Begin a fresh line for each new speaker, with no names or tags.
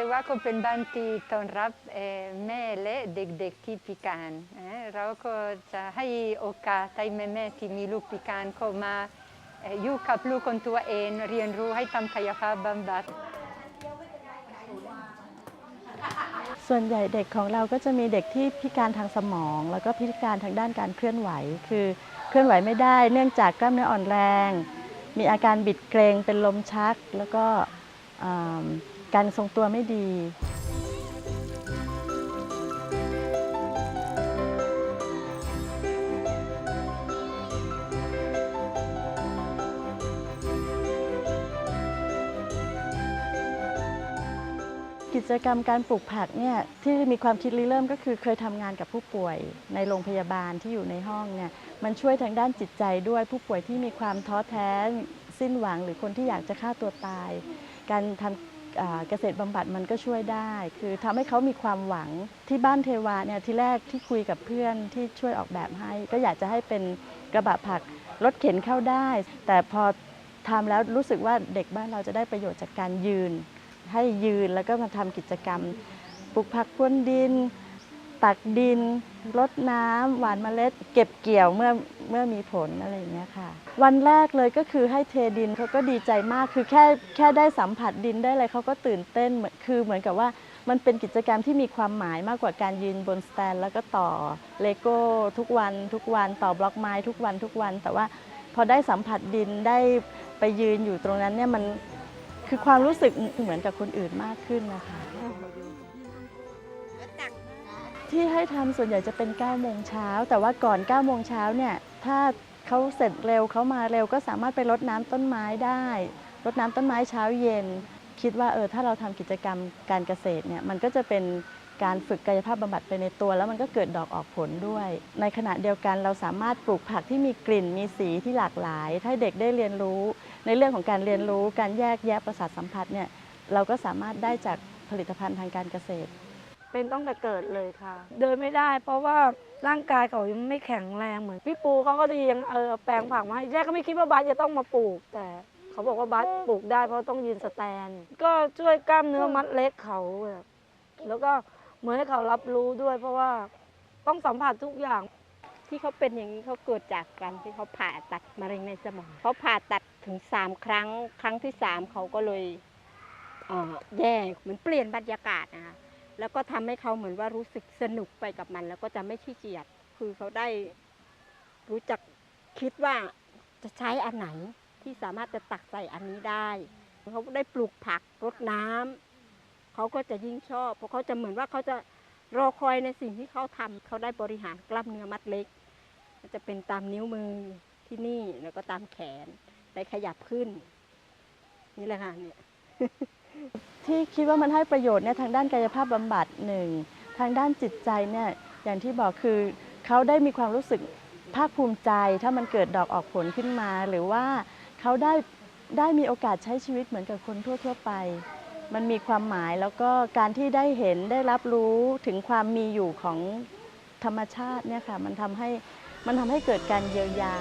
แต่ว่าก็เป็นบ้านที่ต้อนรับเอ่อแม่และเด็กๆที่พิการ เราก็จะให้โอกาสให้แม่ๆที่มีลูกพิการเข้ามาอยู่กับลูกของตัวเอง เรียนรู้ให้ทำกายภาพบำบัด
ส่วนใหญ่เด็กของเราก็จะมีเด็กที่พิการทางสมอง แล้วก็พิการทางด้านการเคลื่อนไหว คือเคลื่อนไหวไม่ได้ เนื่องจากกล้ามเนื้ออ่อนแรง มีอาการบิดเกรงเป็นลมชักแล้วก็ การทรงตัวไม่ดีกิจกรรมการปลูกผักเนี่ยที่มีความคิดริเริ่มก็คือเคยทำงานกับผู้ป่วยในโรงพยาบาลที่อยู่ในห้องเนี่ยมันช่วยทางด้านจิตใจด้วยผู้ป่วยที่มีความท้อแท้สิ้นหวังหรือคนที่อยากจะฆ่าตัวตาย การทำอ่า เกษตรบำบัดมันก็ช่วยได้ คือทำให้เขามีความหวังที่บ้านเทวาเนี่ยที่แรกที่คุยกับเพื่อนที่ช่วยออกแบบให้ ก็อยากจะให้เป็นกระบะผักรถเข็นเข้าได้ แต่พอทำแล้วรู้สึกว่าเด็กบ้านเราจะได้ประโยชน์จากการยืน ให้ยืนแล้วก็มาทำกิจกรรมปลูกผักพรวนดิน ตักดินรดน้ำหว่านเมล็ด เก็บเกี่ยวเมื่อเมื่อมีผลอะไรอย่างเงี้ยค่ะ วันแรกเลยก็คือให้เทดินเขาก็ดีใจมากคือแค่แค่ได้สัมผัสดินได้อะไรเขาก็ตื่นเต้นเหมือนคือเหมือนกับว่ามันเป็นกิจกรรมที่มีความหมายมากกว่าการยืนบนสแตนแล้วก็ต่อเลโก้ทุกวันทุกวันต่อบล็อกไม้ทุกวันทุกวัน แต่ว่าพอได้สัมผัสดินได้ไปยืนอยู่ตรงนั้นเนี่ยมันคือความรู้สึกเหมือนกับคนอื่นมากขึ้นนะคะ ที่ให้ทำส่วนใหญ่จะเป็น9โมงเช้าแต่ว่าก่อน9โมงเช้าเนี่ยถ้าเขาเสร็จเร็วเขามาเร็วก็สามารถไปรดน้ำต้นไม้ได้รดน้ำต้นไม้เช้าเย็น คิดว่าเออถ้าเราทำกิจกรรมการเกษตรเนี่ยมันก็จะเป็นการฝึกกายภาพบำบัดไปในตัว แล้วมันก็เกิดดอกออกผลด้วย ในขณะเดียวกันเราสามารถปลูกผักที่มีกลิ่นมีสีที่หลากหลาย ถ้าเด็กได้เรียนรู้ ในเรื่องของการเรียนรู้ การแยกแยะประสาทสัมผัสเนี่ยเราก็สามารถได้จากผลิตภัณฑ์ทางการเกษตร
เป็นตั้งแต่เกิดเลยค่ะ เดินไม่ได้ เพราะว่าร่างกายเขายังไม่แข็งแรงเหมือนพี่ปูเขาก็ดียังเออแปลงผักมาให้แรกก็ไม่คิดว่าบาสจะต้องมาปลูก แต่เขาบอกว่าบาสปลูกได้เพราะต้องยืนสแตน ก็ช่วยกล้ามเนื้อมัดเล็กเขาแบบแล้วก็เหมือนให้เขารับรู้ด้วย เพราะว่าต้องสัมผัสทุกอย่าง
ที่เขาเป็นอย่างนี้เขาเกิดจากการที่เขาผ่าตัดมะเร็งในสมองเขาผ่าตัดถึงสามครั้ง ครั้งที่สามเขาก็เลยเอ่อแย่เหมือนเปลี่ยนบรรยากาศนะคะ แล้วก็ทำให้เขาเหมือนว่ารู้สึกสนุกไปกับมัน แล้วก็จะไม่ขี้เกียจคือเขาได้รู้จักคิดว่าจะใช้อันไหนที่สามารถจะตักใส่อันนี้ได้เขาได้ปลูกผักรดน้ำเขาก็จะยิ่งชอบเพราะเขาจะเหมือนว่าเขาจะรอคอยในสิ่งที่เขาทำเขาได้บริหารกล้ามเนื้อมัดเล็กจะเป็นตามนิ้วมือที่นี่แล้วก็ตามแขนได้ขยับขึ้น นี่แหละค่ะเนี่ย
ที่คิดว่ามันให้ประโยชน์เนี่ยทางด้านกายภาพบำบัดหนึ่งทางด้านจิตใจเนี่ยอย่างที่บอกคือเขาได้มีความรู้สึกภาคภูมิใจ ถ้ามันเกิดดอกออกผลขึ้นมา หรือว่าเขาได้ได้มีโอกาสใช้ชีวิตเหมือนกับคนทั่ว ๆ ไป มันมีความหมายแล้วก็การที่ได้เห็นได้รับรู้ถึงความมีอยู่ของธรรมชาติเนี่ยค่ะมันทำให้มันทำให้เกิดการเยียวยา